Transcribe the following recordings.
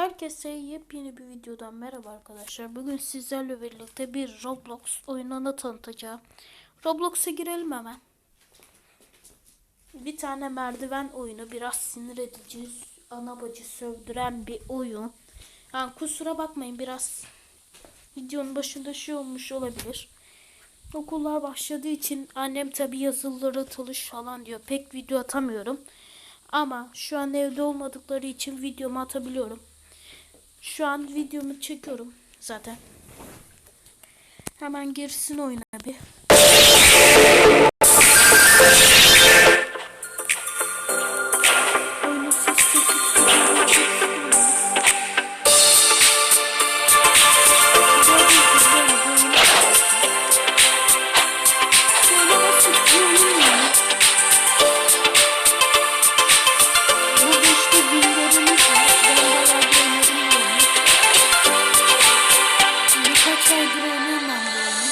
Herkese yepyeni bir videodan merhaba arkadaşlar. Bugün sizlerle birlikte bir Roblox oyununu tanıtacağım. Roblox'a girelim hemen. Bir tane merdiven oyunu biraz sinir edici, ana bacı sövdüren bir oyun. Yani kusura bakmayın biraz videonun başında şey olmuş olabilir. Okullar başladığı için annem tabi yazılıları talış falan diyor. Pek video atamıyorum. Ama şu an evde olmadıkları için videomu atabiliyorum. Şu an videomu çekiyorum zaten. Hemen girsin oyuna bir. Aydır oynuyorum ben bu oyunu.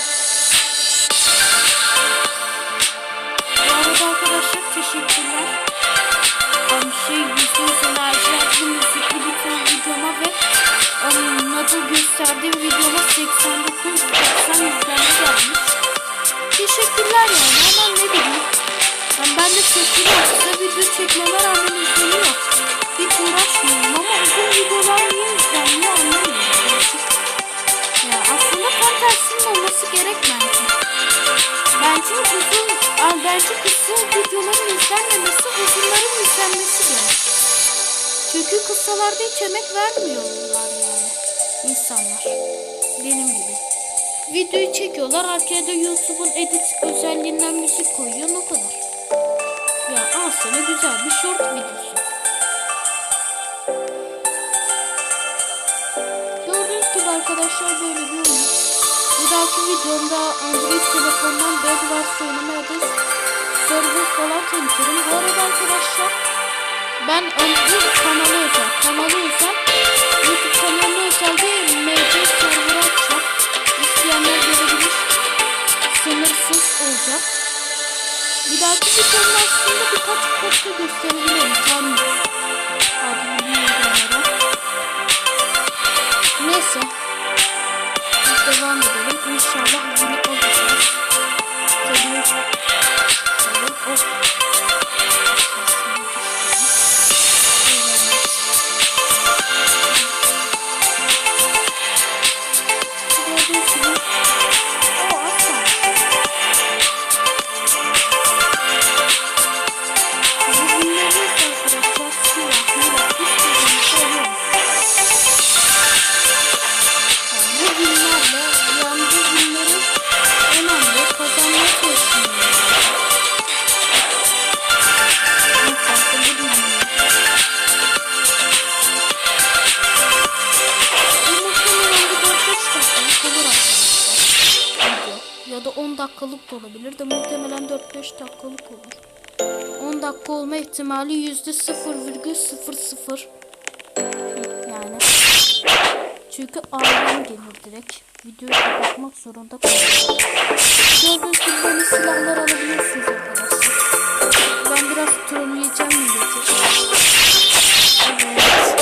Teşekkürler. Um, şey yüzde enerji adlı müzikli bir videoma ve um, nasıl gösterdiğim videoma 89 90 izlenme gelmiş. Teşekkürler yani ama ne bileyim. Yani ben de sesini kısa video çekmeme rağmen izleniyor. Hiç uğraşmıyorum ama uzun videolar niye izlenmiyor Uzun, Aa, bence kısa videoların izlenmemesi, uzunların izlenmesi gerek. Çünkü kısalarda hiç emek vermiyorlar yani insanlar. Benim gibi. Videoyu çekiyorlar, arkaya da YouTube'un edit özelliğinden müzik koyuyor, o kadar. Ya aslında güzel bir short videosu. Gördüğünüz gibi arkadaşlar böyle bir oyun. Bir dahaki videomda Android telefondan oynamayı ya da server falan tanıtırım. Bu arada arkadaşlar ben Android kanalı özel, kanalı özel, YouTube kanalı özel değil, MC server açacağım. İsteyenler görebilir. Sınırsız olacak. Bir dahaki videomda aslında birkaç kopya gösterebilirim. Tam adını. Neyse. Devam edelim. İnşallah bunu olacağız. Da 10 dakikalık da olabilir de muhtemelen 4-5 dakikalık olur. 10 dakika olma ihtimali %0,00 yani. Çünkü ağlam gelir direkt. Videoyu kapatmak zorunda kalıyorum. Gördüğünüz gibi böyle silahlar alabiliyorsunuz arkadaşlar. Ben biraz trolleyeceğim milleti. Evet.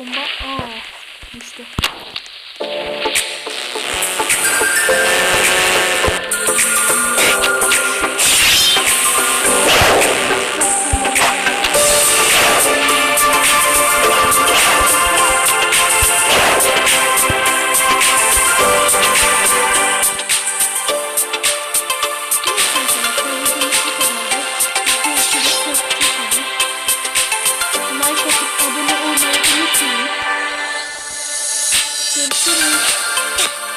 Bomba. Aa düştü.